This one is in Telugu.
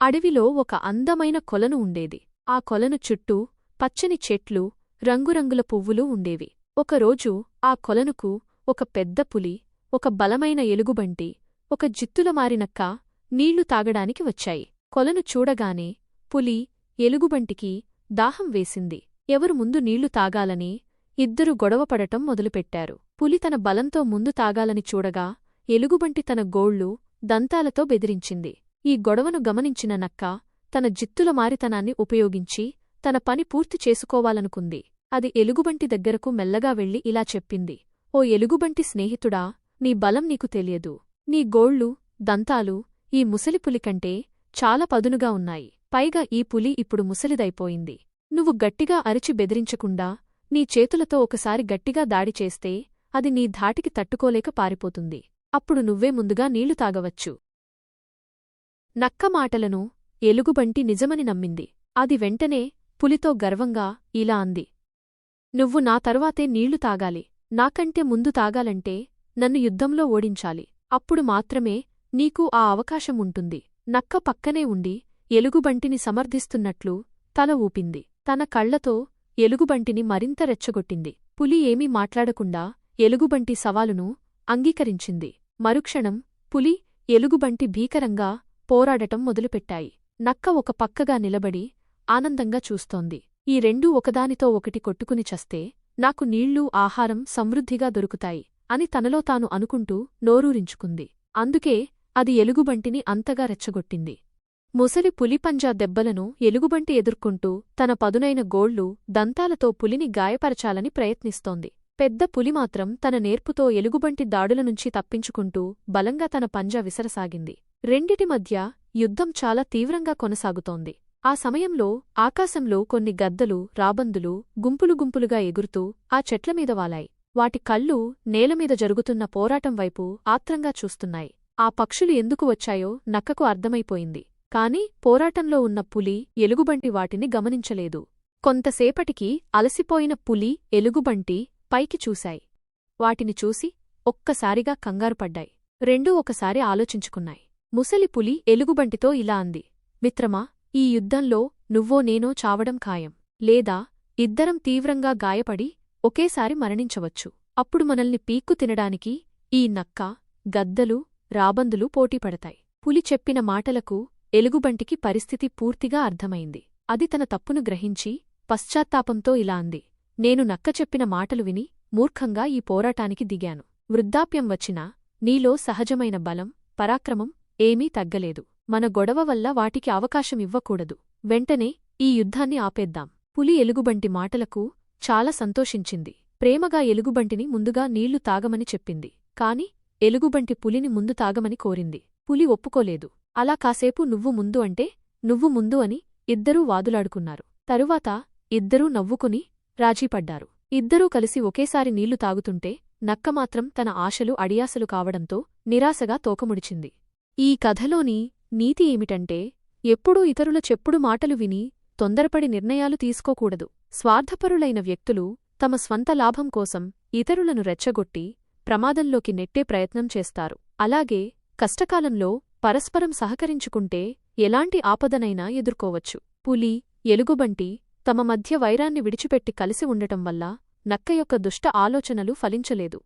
అడవిలో ఒక అందమైన కొలను ఉండేది. ఆ కొలను చుట్టూ పచ్చని చెట్లు రంగురంగుల పువ్వులు ఉండేవి. ఒకరోజు ఆ కొలనుకు ఒక పెద్ద పులి ఒక బలమైన ఎలుగుబంటి ఒక జిత్తుల మారినక్క నీళ్ళు తాగడానికి వచ్చాయి. కొలను చూడగానే పులి ఎలుగుబంటికి దాహం వేసింది. ఎవరు ముందు నీళ్ళు తాగాలని ఇద్దరు గొడవపడటం మొదలుపెట్టారు. పులి తన బలంతో ముందు తాగాలని చూడగా ఎలుగుబంటి తన గోళ్ళు దంతాలతో బెదిరించింది. ఈ గొడవను గమనించిన నక్క తన జిత్తుల మారితనాన్ని ఉపయోగించి తన పని పూర్తి చేసుకోవాలనుకుంది. అది ఎలుగుబంటి దగ్గరకు మెల్లగా వెళ్ళి ఇలా చెప్పింది. ఓ ఎలుగుబంటి స్నేహితుడా నీ బలం నీకు తెలియదు. నీ గోళ్ళు దంతాలు ఈ ముసలిపులి కంటే చాలా పదునుగా ఉన్నాయి. పైగా ఈ పులి ఇప్పుడు ముసలిదైపోయింది. నువ్వు గట్టిగా అరిచి బెదిరించకుండా నీ చేతులతో ఒకసారి గట్టిగా దాడి చేస్తే అది నీ ధాటికి తట్టుకోలేక పారిపోతుంది. అప్పుడు నువ్వే ముందుగా నీళ్ళు తాగవచ్చు. నక్క మాటలను ఎలుగుబంటి నిజమని నమ్మింది. అది వెంటనే పులితో గర్వంగా ఇలా అంది. నువ్వు నా తరువాతే నీళ్ళు తాగాలి. నాకంటే ముందు తాగాలంటే నన్ను యుద్ధంలో ఓడించాలి. అప్పుడు మాత్రమే నీకు ఆ అవకాశం ఉంటుంది. నక్క పక్కనే ఉండి ఎలుగుబంటిని సమర్థిస్తున్నట్లు తల ఊపింది. తన కళ్ళతో ఎలుగుబంటిని మరింత రెచ్చగొట్టింది. పులి ఏమీ మాట్లాడకుండా ఎలుగుబంటి సవాలును అంగీకరించింది. మరుక్షణం పులి ఎలుగుబంటి భీకరంగా పోరాడటం మొదలుపెట్టాయి. నక్క ఒక పక్కగా నిలబడి ఆనందంగా చూస్తోంది. ఈ రెండూ ఒకదానితో ఒకటి కొట్టుకుని చస్తే నాకు నీళ్ళు ఆహారం సమృద్ధిగా దొరుకుతాయి అని తనలో తాను అనుకుంటూ నోరూరించుకుంది. అందుకే అది ఎలుగుబంటిని అంతగా రెచ్చగొట్టింది. ముసలి పులిపంజా దెబ్బలను ఎలుగుబంటి ఎదుర్కొంటూ తన పదునైన గోళ్ళు దంతాలతో పులిని గాయపరచాలని ప్రయత్నిస్తోంది. పెద్ద పులి మాత్రం తన నేర్పుతో ఎలుగుబంటి దాడుల నుంచి తప్పించుకుంటూ బలంగా తన పంజా విసరసాగింది. రెండిటి మధ్య యుద్ధం చాలా తీవ్రంగా కొనసాగుతోంది. ఆ సమయంలో ఆకాశంలో కొన్ని గద్దలు రాబందులు గుంపులు గుంపులుగా ఎగురుతూ ఆ చెట్లమీద వాలాయి. వాటి కళ్ళు నేలమీద జరుగుతున్న పోరాటం వైపు ఆత్రంగా చూస్తున్నాయి. ఆ పక్షులు ఎందుకు వచ్చాయో నక్కకు అర్థమైపోయింది. కాని పోరాటంలో ఉన్న పులి ఎలుగుబంటి వాటిని గమనించలేదు. కొంతసేపటికి అలసిపోయిన పులి ఎలుగుబంటి పైకి చూశాయి. వాటిని చూసి ఒక్కసారిగా కంగారుపడ్డాయి రెండూ ఒకసారి ఆలోచించుకున్నాయి. ముసలి పులి ఎలుగుబంటితో ఇలా అంది మిత్రమా ఈ యుద్ధంలో నువ్వో నేనో చావడం ఖాయం. లేదా ఇద్దరం తీవ్రంగా గాయపడి ఒకేసారి మరణించవచ్చు. అప్పుడు మనల్ని పీక్కు తినడానికి ఈ నక్క గద్దలు రాబందులు పోటీపడతాయి పులి చెప్పిన మాటలకు ఎలుగుబంటికి పరిస్థితి పూర్తిగా అర్థమైంది. అది తన తప్పును గ్రహించి పశ్చాత్తాపంతో ఇలా అంది నేను నక్క చెప్పిన మాటలు విని మూర్ఖంగా ఈ పోరాటానికి దిగాను. వృద్ధాప్యం వచ్చినా నీలో సహజమైన బలం పరాక్రమం ఏమీ తగ్గలేదు. మన గొడవ వల్ల వాటికి అవకాశమివ్వకూడదు వెంటనే ఈ యుద్ధాన్ని ఆపేద్దాం. పులి ఎలుగుబంటి మాటలకు చాలా సంతోషించింది. ప్రేమగా ఎలుగుబంటిని ముందుగా నీళ్ళు తాగమని చెప్పింది. కాని ఎలుగుబంటి పులిని ముందు తాగమని కోరింది. పులి ఒప్పుకోలేదు. అలా కాసేపు నువ్వు ముందు అంటే నువ్వు ముందు అని ఇద్దరూ వాదులాడుకున్నారు. తరువాత ఇద్దరూ నవ్వుకుని రాజీపడ్డారు. ఇద్దరూ కలిసి ఒకేసారి నీళ్ళు తాగుతుంటే నక్క మాత్రం తన ఆశలు అడియాసలు కావడంతో నిరాశగా తోకముడిచింది. ఈ కథలోని నీతి ఏమిటంటే ఎప్పుడూ ఇతరుల చెప్పుడు మాటలు విని తొందరపడి నిర్ణయాలు తీసుకోకూడదు. స్వార్థపరులైన వ్యక్తులు తమ స్వంత లాభం కోసం ఇతరులను రెచ్చగొట్టి ప్రమాదంలోకి నెట్టే ప్రయత్నం చేస్తారు. అలాగే కష్టకాలంలో పరస్పరం సహకరించుకుంటే ఎలాంటి ఆపదనైనా ఎదుర్కోవచ్చు. పులి ఎలుగుబంటి తమ మధ్య వైరాన్ని విడిచిపెట్టి కలిసి ఉండటం వల్ల నక్క యొక్క దుష్ట ఆలోచనలు ఫలించలేదు.